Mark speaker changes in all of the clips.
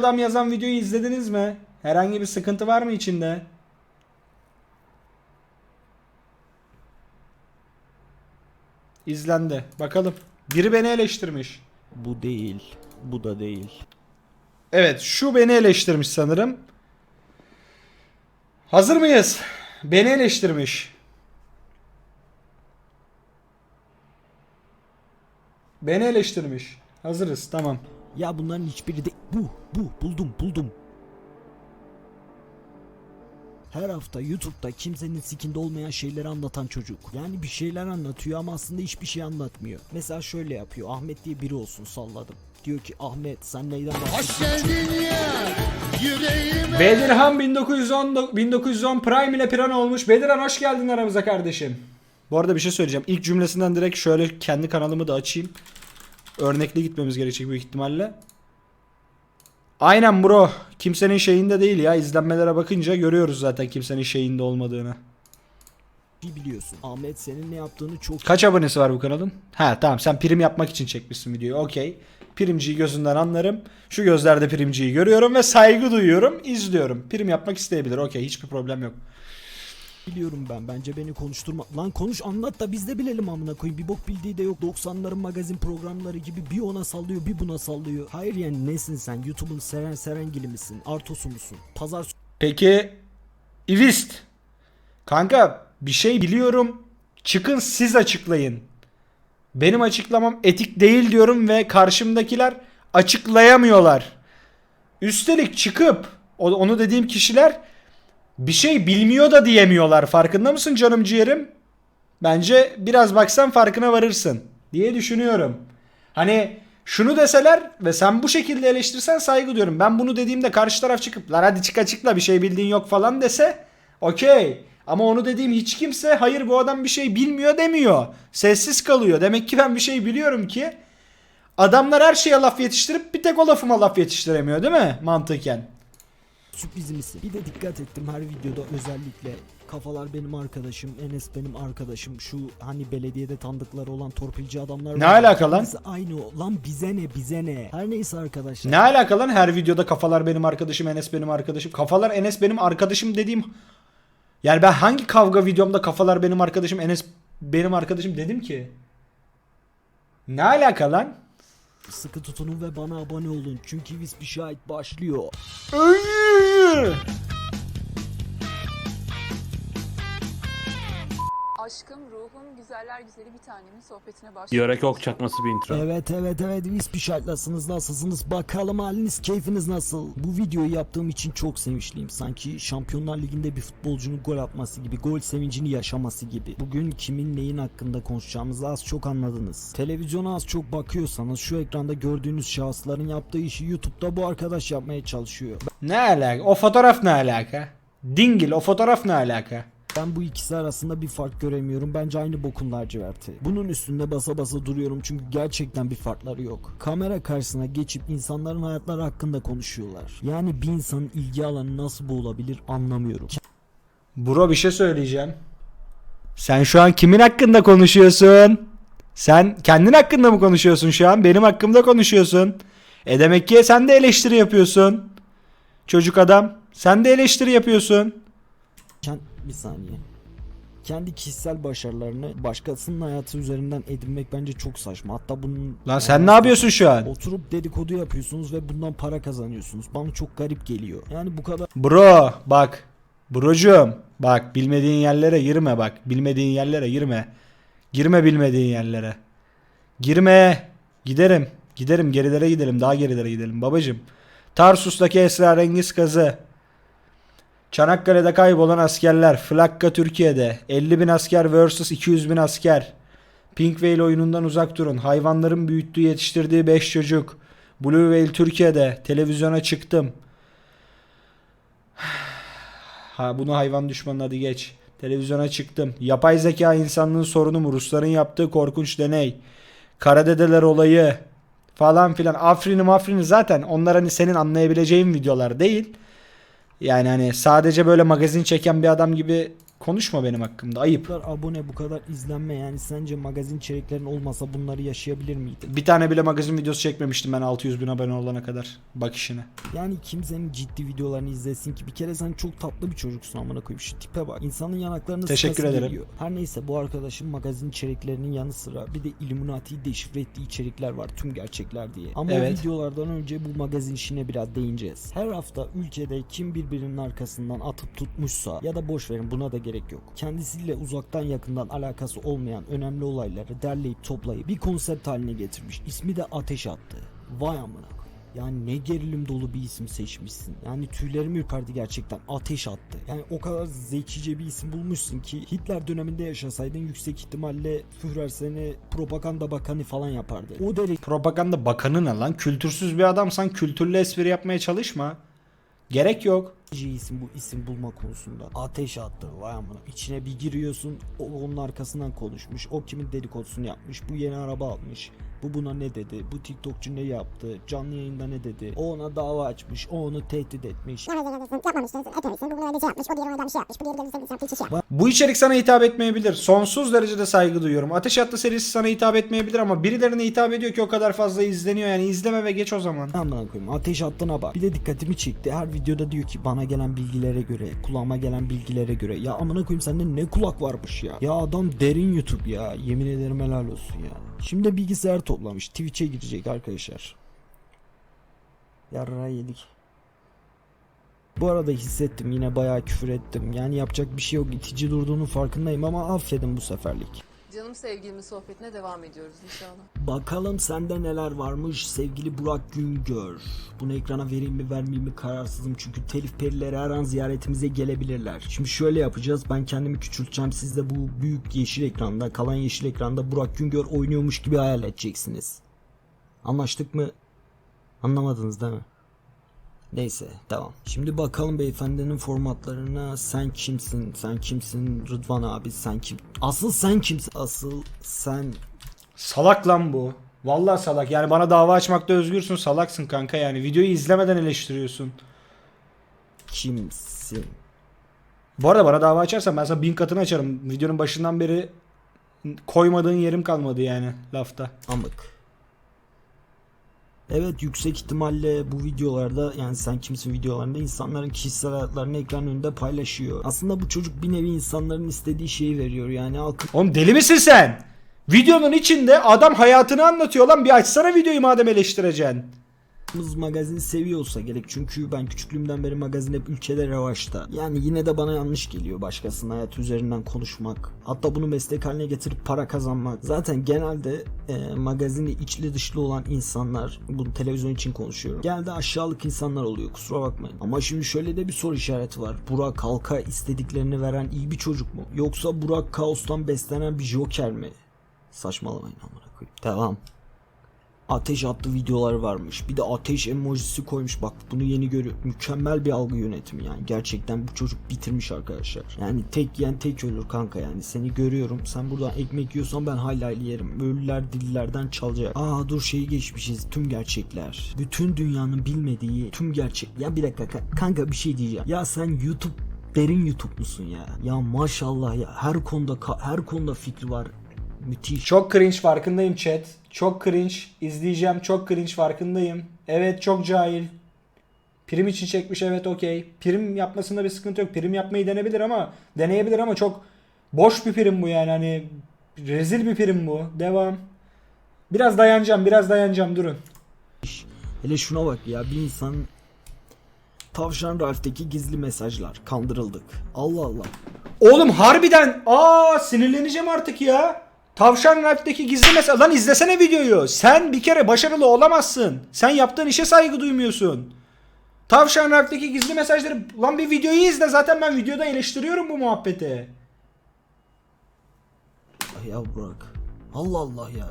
Speaker 1: adam yazan videoyu izlediniz mi? Herhangi bir sıkıntı var mı içinde? İzlendi. Bakalım. Biri beni eleştirmiş.
Speaker 2: Bu değil. Bu da değil.
Speaker 1: Evet şu beni eleştirmiş sanırım. Hazır mıyız? Beni eleştirmiş. Beni eleştirmiş. Hazırız tamam.
Speaker 2: Ya bunların hiçbiri de bu bu buldum buldum. Her hafta YouTube'da kimsenin sikinde olmayan şeyleri anlatan çocuk. Yani bir şeyler anlatıyor ama aslında hiçbir şey anlatmıyor. Mesela şöyle yapıyor. Ahmet diye biri olsun salladım. Diyor ki Ahmet sen neyden bahsediyorsun?
Speaker 1: Bedirhan 1910 1910 Prime ile Piran olmuş. Bedirhan hoş geldin aramıza kardeşim. Bu arada bir şey söyleyeceğim. İlk cümlesinden direkt şöyle kendi kanalımı da açayım. Örnekli gitmemiz gerekecek büyük ihtimalle. Aynen bro. Kimsenin şeyinde değil ya. İzlenmelere bakınca görüyoruz zaten kimsenin şeyinde olmadığını.
Speaker 2: biliyorsun. Ahmet senin ne yaptığını çok
Speaker 1: Kaç abonesi var bu kanalın? Ha tamam sen prim yapmak için çekmişsin videoyu. Okey. Primciyi gözünden anlarım. Şu gözlerde primciyi görüyorum ve saygı duyuyorum. izliyorum. Prim yapmak isteyebilir. Okey hiçbir problem yok.
Speaker 2: Biliyorum ben. Bence beni konuşturma. Lan konuş anlat da biz de bilelim amına koyayım. Bir bok bildiği de yok. 90'ların magazin programları gibi bir ona sallıyor bir buna sallıyor. Hayır yani nesin sen? YouTube'un Seren Serengili misin? Artosu musun? Pazar
Speaker 1: Peki Ivist. Kanka bir şey biliyorum. Çıkın siz açıklayın. Benim açıklamam etik değil diyorum ve karşımdakiler açıklayamıyorlar. Üstelik çıkıp onu dediğim kişiler bir şey bilmiyor da diyemiyorlar. Farkında mısın canım ciğerim? Bence biraz baksan farkına varırsın diye düşünüyorum. Hani şunu deseler ve sen bu şekilde eleştirsen saygı duyuyorum. Ben bunu dediğimde karşı taraf çıkıp lan hadi çık açıkla bir şey bildiğin yok falan dese okey. Ama onu dediğim hiç kimse hayır bu adam bir şey bilmiyor demiyor. Sessiz kalıyor. Demek ki ben bir şey biliyorum ki adamlar her şeye laf yetiştirip bir tek o lafıma laf yetiştiremiyor değil mi mantıken?
Speaker 2: Sürprizimisi. Bir de dikkat ettim her videoda özellikle kafalar benim arkadaşım, Enes benim arkadaşım. Şu hani belediyede tanıdıkları olan torpilci adamlar
Speaker 1: Ne
Speaker 2: var
Speaker 1: alaka lan?
Speaker 2: Aynı. Lan bize ne bize ne. Her neyse arkadaşlar.
Speaker 1: Ne alaka lan her videoda kafalar benim arkadaşım Enes benim arkadaşım. Kafalar Enes benim arkadaşım dediğim yani ben hangi kavga videomda kafalar benim arkadaşım Enes benim arkadaşım dedim ki? Ne alaka lan?
Speaker 2: Sıkı tutunun ve bana abone olun. Çünkü biz bir şahit başlıyor.
Speaker 3: Güzeller güzeli bir tanemin sohbetine başlıyor.
Speaker 4: Yörek ok çakması bir intro.
Speaker 2: Evet evet evet biz bir şartlasınız nasılsınız bakalım haliniz keyfiniz nasıl Bu videoyu yaptığım için çok sevinçliyim Sanki Şampiyonlar Ligi'nde bir futbolcunun gol atması gibi Gol sevincini yaşaması gibi Bugün kimin neyin hakkında konuşacağımızı az çok anladınız Televizyona az çok bakıyorsanız şu ekranda gördüğünüz şahısların yaptığı işi YouTube'da bu arkadaş yapmaya çalışıyor
Speaker 1: Ne alaka? O fotoğraf ne alaka? Dingil o fotoğraf ne alaka?
Speaker 2: Ben bu ikisi arasında bir fark göremiyorum. Bence aynı bokun laciverti. Bunun üstünde basa basa duruyorum çünkü gerçekten bir farkları yok. Kamera karşısına geçip insanların hayatları hakkında konuşuyorlar. Yani bir insanın ilgi alanı nasıl bu olabilir anlamıyorum.
Speaker 1: Bro bir şey söyleyeceğim. Sen şu an kimin hakkında konuşuyorsun? Sen kendin hakkında mı konuşuyorsun şu an? Benim hakkımda konuşuyorsun. E demek ki sen de eleştiri yapıyorsun. Çocuk adam. Sen de eleştiri yapıyorsun.
Speaker 2: Kend- bir saniye. Kendi kişisel başarılarını başkasının hayatı üzerinden edinmek bence çok saçma. Hatta bunun...
Speaker 1: Lan sen ne yapıyorsun şu an?
Speaker 2: Oturup dedikodu yapıyorsunuz ve bundan para kazanıyorsunuz. Bana çok garip geliyor. Yani bu kadar
Speaker 1: Bro bak. Brocuğum bak bilmediğin yerlere girme bak. Bilmediğin yerlere girme. Girme bilmediğin yerlere. Girme. Giderim. Giderim gerilere gidelim. Daha gerilere gidelim babacım. Tarsus'taki esrarengiz kazı. Çanakkale'de kaybolan askerler. Flakka Türkiye'de. 50 bin asker vs 200 bin asker. Pink Whale oyunundan uzak durun. Hayvanların büyüttüğü yetiştirdiği 5 çocuk. Blue Whale Türkiye'de. Televizyona çıktım. Ha bunu hayvan düşmanı hadi geç. Televizyona çıktım. Yapay zeka insanlığın sorunu mu? Rusların yaptığı korkunç deney. Karadedeler olayı falan filan. Afrin'i mafrini zaten onlar hani senin anlayabileceğin videolar değil. Yani hani sadece böyle magazin çeken bir adam gibi konuşma benim hakkımda. Ayıp.
Speaker 2: Bu kadar abone bu kadar izlenme yani sence magazin içeriklerin olmasa bunları yaşayabilir miydin?
Speaker 1: Bir tane bile magazin videosu çekmemiştim ben 600 bin abone olana kadar. Bak işine.
Speaker 2: Yani kimsenin ciddi videolarını izlesin ki bir kere sen çok tatlı bir çocuksun amına koyayım şu tipe bak. İnsanın yanaklarını
Speaker 1: Teşekkür ederim.
Speaker 2: geliyor. Her neyse bu arkadaşın magazin içeriklerinin yanı sıra bir de Illuminati'yi deşifre ettiği içerikler var tüm gerçekler diye. Ama
Speaker 1: Evet.
Speaker 2: videolardan önce bu magazin işine biraz değineceğiz. Her hafta ülkede kim birbirinin arkasından atıp tutmuşsa ya da boş verin buna da gerek yok. Kendisiyle uzaktan yakından alakası olmayan önemli olayları derleyip toplayıp bir konsept haline getirmiş. İsmi de Ateş Attı. Vay amına. Yani ne gerilim dolu bir isim seçmişsin. Yani tüylerim ürperdi gerçekten. Ateş attı. Yani o kadar zekice bir isim bulmuşsun ki Hitler döneminde yaşasaydın yüksek ihtimalle Führer seni propaganda bakanı falan yapardı. O derece
Speaker 1: Propaganda bakanı ne lan? Kültürsüz bir adamsan kültürlü espri yapmaya çalışma. Gerek yok.
Speaker 2: İsim bu isim bulma konusunda. Ateş attı vay amına. İçine bir giriyorsun o onun arkasından konuşmuş. O kimin dedikodusunu yapmış. Bu yeni araba almış. Bu buna ne dedi? Bu TikTokçu ne yaptı? Canlı yayında ne dedi? O ona dava açmış. O onu tehdit etmiş.
Speaker 4: bu şey şey şey
Speaker 1: içerik sana hitap etmeyebilir. Sonsuz derecede saygı duyuyorum. Ateş Hattı serisi sana hitap etmeyebilir ama birilerine hitap ediyor ki o kadar fazla izleniyor. Yani izleme ve geç o zaman.
Speaker 2: Amına koyayım ateş attığına bak. Bir de dikkatimi çekti. Her videoda diyor ki bana gelen bilgilere göre, kulağıma gelen bilgilere göre. Ya amına koyayım sende ne kulak varmış ya. Ya adam derin YouTube ya. Yemin ederim helal olsun ya. Şimdi bilgisayar toplamış. Twitch'e girecek arkadaşlar. Yarra yedik. Bu arada hissettim yine bayağı küfür ettim. Yani yapacak bir şey yok. İtici durduğunun farkındayım ama affedin bu seferlik.
Speaker 3: Canım sevgilimin sohbetine devam ediyoruz inşallah.
Speaker 2: Bakalım sende neler varmış sevgili Burak Güngör. Bunu ekrana vereyim mi vermeyeyim mi kararsızım çünkü telif perileri her an ziyaretimize gelebilirler. Şimdi şöyle yapacağız ben kendimi küçülteceğim siz de bu büyük yeşil ekranda kalan yeşil ekranda Burak Güngör oynuyormuş gibi hayal edeceksiniz. Anlaştık mı? Anlamadınız değil mi? Neyse devam. Şimdi bakalım beyefendinin formatlarına. Sen kimsin? Sen kimsin? Rıdvan abi sen kim? Asıl sen kimsin? Asıl sen
Speaker 1: Salak lan bu. Vallahi salak. Yani bana dava açmakta özgürsün. Salaksın kanka yani. Videoyu izlemeden eleştiriyorsun.
Speaker 2: kimsin?
Speaker 1: Bu arada bana dava açarsan ben sana bin katını açarım. Videonun başından beri koymadığın yerim kalmadı yani lafta.
Speaker 2: Amık. Evet yüksek ihtimalle bu videolarda yani sen kimsin videolarında insanların kişisel hayatlarını ekran önünde paylaşıyor. Aslında bu çocuk bir nevi insanların istediği şeyi veriyor yani halkın
Speaker 1: Oğlum deli misin sen? Videonun içinde adam hayatını anlatıyor lan. Bir açsana videoyu madem eleştireceksin.
Speaker 2: Magazin seviyorsa gerek çünkü ben küçüklüğümden beri magazin hep ülkede revaçta. Yani yine de bana yanlış geliyor başkasının hayatı üzerinden konuşmak. Hatta bunu meslek haline getirip para kazanmak. Zaten genelde e, magazinde içli dışlı olan insanlar, bunu televizyon için konuşuyorum. Genelde aşağılık insanlar oluyor kusura bakmayın. Ama şimdi şöyle de bir soru işareti var. Burak halka istediklerini veren iyi bir çocuk mu? Yoksa Burak kaostan beslenen bir joker mi? Saçmalamayın amına koyayım. Devam ateş attığı videolar varmış. Bir de ateş emojisi koymuş. Bak bunu yeni görüyor. Mükemmel bir algı yönetimi yani. Gerçekten bu çocuk bitirmiş arkadaşlar. Yani tek yiyen tek ölür kanka yani. Seni görüyorum. Sen buradan ekmek yiyorsan ben hala yerim. Ölüler dillerden çalacak. Aa dur şeyi geçmişiz. Tüm gerçekler. Bütün dünyanın bilmediği tüm gerçek. Ya bir dakika ka- kanka bir şey diyeceğim. Ya sen YouTube derin YouTube musun ya? Ya maşallah ya. Her konuda her konuda fikri var. Müthiş.
Speaker 1: Çok cringe farkındayım chat. Çok cringe. izleyeceğim. Çok cringe farkındayım. Evet çok cahil. Prim için çekmiş evet okey. Prim yapmasında bir sıkıntı yok. Prim yapmayı denebilir ama deneyebilir ama çok boş bir prim bu yani hani rezil bir prim bu. Devam. Biraz dayanacağım, biraz dayanacağım durun.
Speaker 2: Hele şuna bak ya bir insan Tavşan Ralph'teki gizli mesajlar. Kandırıldık. Allah Allah.
Speaker 1: Oğlum harbiden aa sinirleneceğim artık ya. Tavşan Ralph'teki gizli mesaj. Lan izlesene videoyu. Sen bir kere başarılı olamazsın. Sen yaptığın işe saygı duymuyorsun. Tavşan Ralph'teki gizli mesajları. Lan bir videoyu izle. Zaten ben videoda eleştiriyorum bu muhabbeti.
Speaker 2: Ay ya Burak. Allah Allah ya.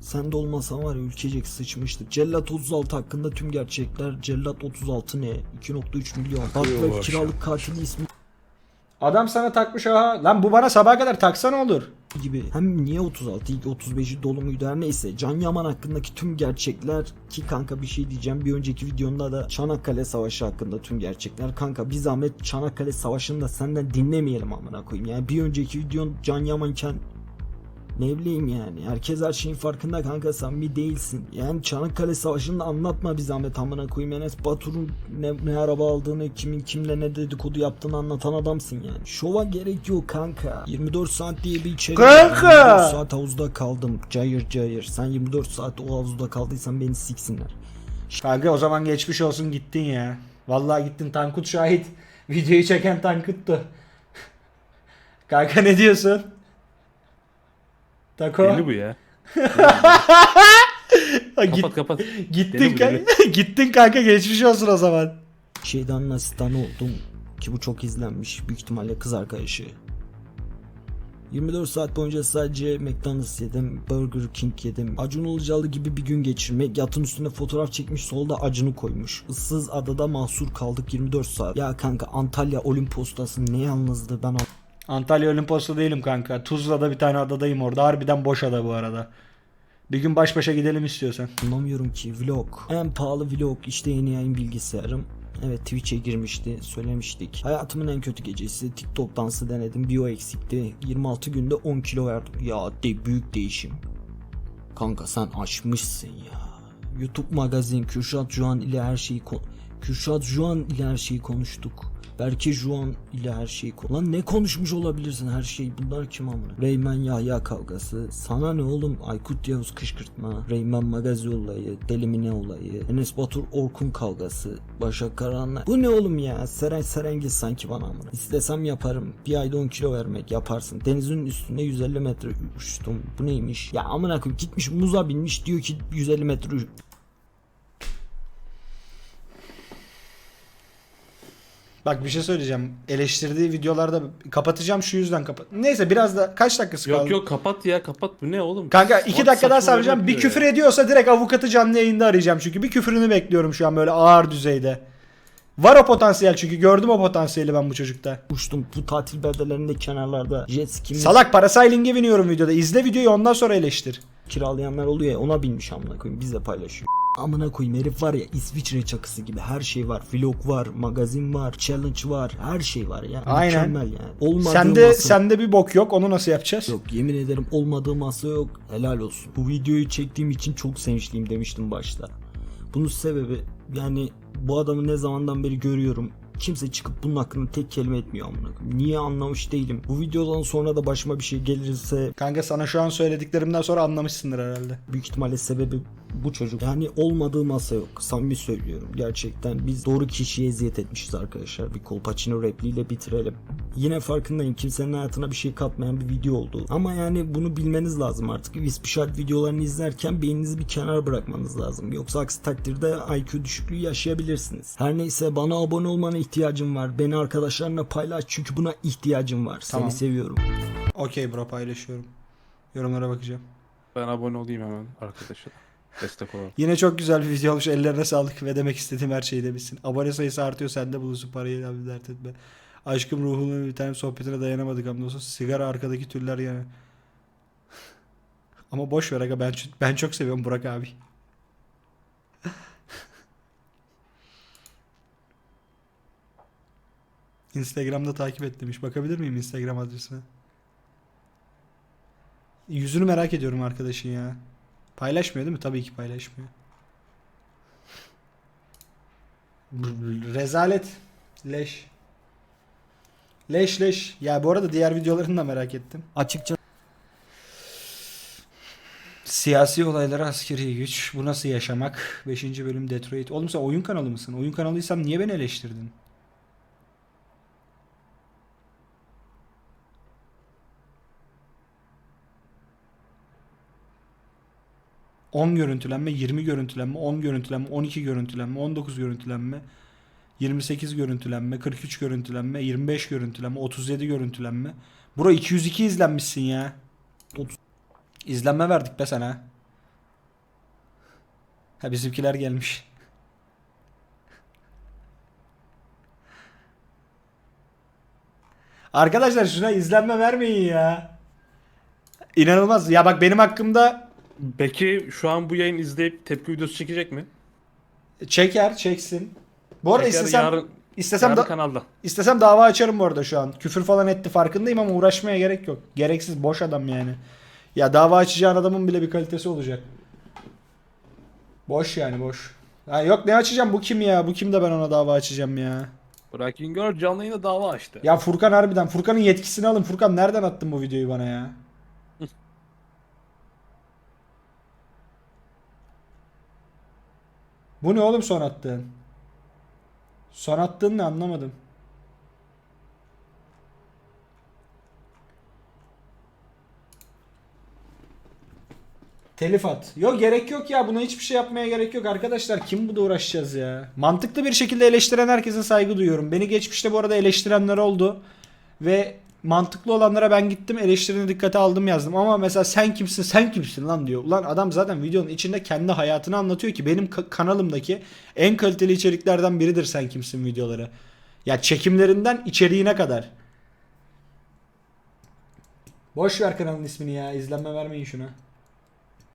Speaker 2: Sen de olmasan var ya ülkecek sıçmıştık. Cellat 36 hakkında tüm gerçekler. Cellat 36 ne? 2.3 milyon. Dark kiralık katili ismi
Speaker 1: Adam sana takmış aha. Lan bu bana sabaha kadar taksa ne olur?
Speaker 2: gibi. Hem niye 36 ilk 35'i dolu muydu her neyse. Can Yaman hakkındaki tüm gerçekler ki kanka bir şey diyeceğim. Bir önceki videonda da Çanakkale Savaşı hakkında tüm gerçekler. Kanka bir zahmet Çanakkale Savaşı'nı da senden dinlemeyelim amına koyayım. Yani bir önceki videon Can Yamanken ne bileyim yani. Herkes her şeyin farkında kanka sen bir değilsin. Yani Çanakkale Savaşı'nı anlatma bir zahmet amına koyayım. Enes Batur'un ne, ne araba aldığını, kimin kimle ne dedikodu yaptığını anlatan adamsın yani. Şova gerek yok kanka. 24 saat diye bir içerik.
Speaker 1: Kanka!
Speaker 2: 24 saat havuzda kaldım. Cayır cayır. Sen 24 saat o havuzda kaldıysan beni siksinler.
Speaker 1: Kanka o zaman geçmiş olsun gittin ya. Vallahi gittin Tankut şahit. Videoyu çeken Tankut'tu. Kanka ne diyorsun? Tako.
Speaker 5: Deli bu ya.
Speaker 1: Git,
Speaker 5: Kapat kapat.
Speaker 1: gittin
Speaker 5: Deli bu,
Speaker 1: kanka. gittin kanka geçmiş olsun o zaman.
Speaker 2: Şeyden asistanı oldum ki bu çok izlenmiş büyük ihtimalle kız arkadaşı. 24 saat boyunca sadece McDonald's yedim, Burger King yedim. Acun Ilıcalı gibi bir gün geçirmek. Yatın üstüne fotoğraf çekmiş solda acını koymuş. Issız adada mahsur kaldık 24 saat. Ya kanka Antalya Olimpos'tasın ne yalnızdı ben
Speaker 1: Antalya Olimpos'ta değilim kanka. Tuzla'da bir tane adadayım orada. Harbiden boş ada bu arada. Bir gün baş başa gidelim istiyorsan.
Speaker 2: anlamıyorum ki vlog. En pahalı vlog işte yeni yayın bilgisayarım. Evet Twitch'e girmişti söylemiştik. Hayatımın en kötü gecesi TikTok dansı denedim bio eksikti. 26 günde 10 kilo verdim. Ya de büyük değişim. Kanka sen aşmışsın ya. YouTube magazin Kürşat Juan ile her şeyi Kürşat Juan ile her şeyi konuştuk. Berke Juan ile her şeyi kon Lan ne konuşmuş olabilirsin her şeyi bunlar kim amına? Reymen Yahya kavgası. Sana ne oğlum Aykut Yavuz kışkırtma. Reymen Magazi olayı. Delimine olayı. Enes Batur Orkun kavgası. Başak Karahan'la. Bu ne oğlum ya? Seren Serengil sanki bana amına. İstesem yaparım. Bir ayda 10 kilo vermek yaparsın. Denizin üstünde 150 metre uçtum. Bu neymiş? Ya amına koyayım gitmiş muza binmiş diyor ki 150 metre
Speaker 1: Bak bir şey söyleyeceğim. Eleştirdiği videolarda kapatacağım şu yüzden kapat. Neyse biraz da kaç dakikası kaldı?
Speaker 5: Yok yok kapat ya kapat. Bu ne oğlum?
Speaker 1: Kanka iki dakika daha saracağım. Bir küfür
Speaker 5: ya.
Speaker 1: ediyorsa direkt avukatı canlı yayında arayacağım çünkü. Bir küfürünü bekliyorum şu an böyle ağır düzeyde. Var o potansiyel çünkü gördüm o potansiyeli ben bu çocukta.
Speaker 2: uçtum. Bu tatil beldelerinde kenarlarda jet ski
Speaker 1: Salak parasailing'e biniyorum videoda. İzle videoyu ondan sonra eleştir.
Speaker 2: kiralayanlar oluyor ya ona binmiş amına koyayım biz de paylaşıyor. Amına koyayım herif var ya İsviçre çakısı gibi her şey var. Vlog var, magazin var, challenge var, her şey var ya.
Speaker 1: Aynen.
Speaker 2: Mükemmel yani. Olmadığı
Speaker 1: Sende
Speaker 2: masa
Speaker 1: sende bir bok yok. Onu nasıl yapacağız?
Speaker 2: yok. Yemin ederim olmadığı masa yok. Helal olsun. Bu videoyu çektiğim için çok sevinçliyim demiştim başta. Bunun sebebi yani bu adamı ne zamandan beri görüyorum. Kimse çıkıp bunun hakkında tek kelime etmiyor amına. Niye anlamış değilim. Bu videodan sonra da başıma bir şey gelirse
Speaker 1: Kanka sana şu an söylediklerimden sonra anlamışsındır herhalde.
Speaker 2: büyük ihtimalle sebebi bu çocuk. Yani olmadığı masa yok. Samimi söylüyorum. Gerçekten biz doğru kişiye eziyet etmişiz arkadaşlar. Bir Kolpaçino repliğiyle bitirelim. Yine farkındayım. Kimsenin hayatına bir şey katmayan bir video oldu. Ama yani bunu bilmeniz lazım artık. Vispişart videolarını izlerken beyninizi bir kenara bırakmanız lazım. Yoksa aksi takdirde IQ düşüklüğü yaşayabilirsiniz. Her neyse bana abone olmana ihtiyacım var. Beni arkadaşlarına paylaş çünkü buna ihtiyacım var.
Speaker 1: Tamam.
Speaker 2: Seni seviyorum.
Speaker 1: Okey bro paylaşıyorum. Yorumlara bakacağım.
Speaker 5: Ben abone olayım hemen arkadaşlar. Destek olalım.
Speaker 1: Yine çok güzel bir video olmuş. Ellerine sağlık ve demek istediğim her şeyi demişsin. Abone sayısı artıyor. Sen de bulursun parayı abi dert etme. Aşkım ruhunun bir tane sohbetine dayanamadık hamdolsun. Sigara arkadaki tüller yani. Ama boş ver aga ben, ben çok seviyorum Burak abi. Instagram'da takip et demiş. Bakabilir miyim Instagram adresine? Yüzünü merak ediyorum arkadaşın ya. Paylaşmıyor değil mi? Tabii ki paylaşmıyor. Rezalet. Leş. Leş leş. Ya bu arada diğer videolarını da merak ettim.
Speaker 2: Açıkça
Speaker 1: Siyasi olaylara askeri güç. Bu nasıl yaşamak? 5. bölüm Detroit. Oğlum sen oyun kanalı mısın? Oyun kanalıysam niye beni eleştirdin? ...10 görüntülenme, 20 görüntülenme, 10 görüntülenme, 12 görüntülenme, 19 görüntülenme, 28 görüntülenme, 43 görüntülenme, 25 görüntülenme, 37 görüntülenme. Bro 202 izlenmişsin ya. İzlenme verdik be sana. Ha bizimkiler gelmiş. Arkadaşlar şuna izlenme vermeyin ya. İnanılmaz. Ya bak benim hakkımda
Speaker 5: Peki şu an bu yayın izleyip tepki videosu çekecek mi?
Speaker 1: çeker, çeksin. Bu arada
Speaker 5: Çeker,
Speaker 1: istesem
Speaker 5: yarın,
Speaker 1: istesem
Speaker 5: yarın
Speaker 1: da
Speaker 5: kanalda.
Speaker 1: istesem dava açarım bu arada şu an. Küfür falan etti farkındayım ama uğraşmaya gerek yok. Gereksiz boş adam yani. Ya dava açacağın adamın bile bir kalitesi olacak. Boş yani boş. Ha yok ne açacağım bu kim ya? Bu kim de ben ona dava açacağım ya.
Speaker 5: Burak Güngör canlı yayında dava açtı.
Speaker 1: Ya Furkan harbiden Furkan'ın yetkisini alın. Furkan nereden attın bu videoyu bana ya? Bu ne oğlum son attığın? Son attığın ne anlamadım. Telif at. Yok gerek yok ya buna hiçbir şey yapmaya gerek yok arkadaşlar. Kim bu da uğraşacağız ya. Mantıklı bir şekilde eleştiren herkese saygı duyuyorum. Beni geçmişte bu arada eleştirenler oldu. Ve mantıklı olanlara ben gittim eleştirini dikkate aldım yazdım. Ama mesela sen kimsin sen kimsin lan diyor. Ulan adam zaten videonun içinde kendi hayatını anlatıyor ki benim ka- kanalımdaki en kaliteli içeriklerden biridir sen kimsin videoları. Ya çekimlerinden içeriğine kadar. Boş ver kanalın ismini ya izlenme vermeyin şuna.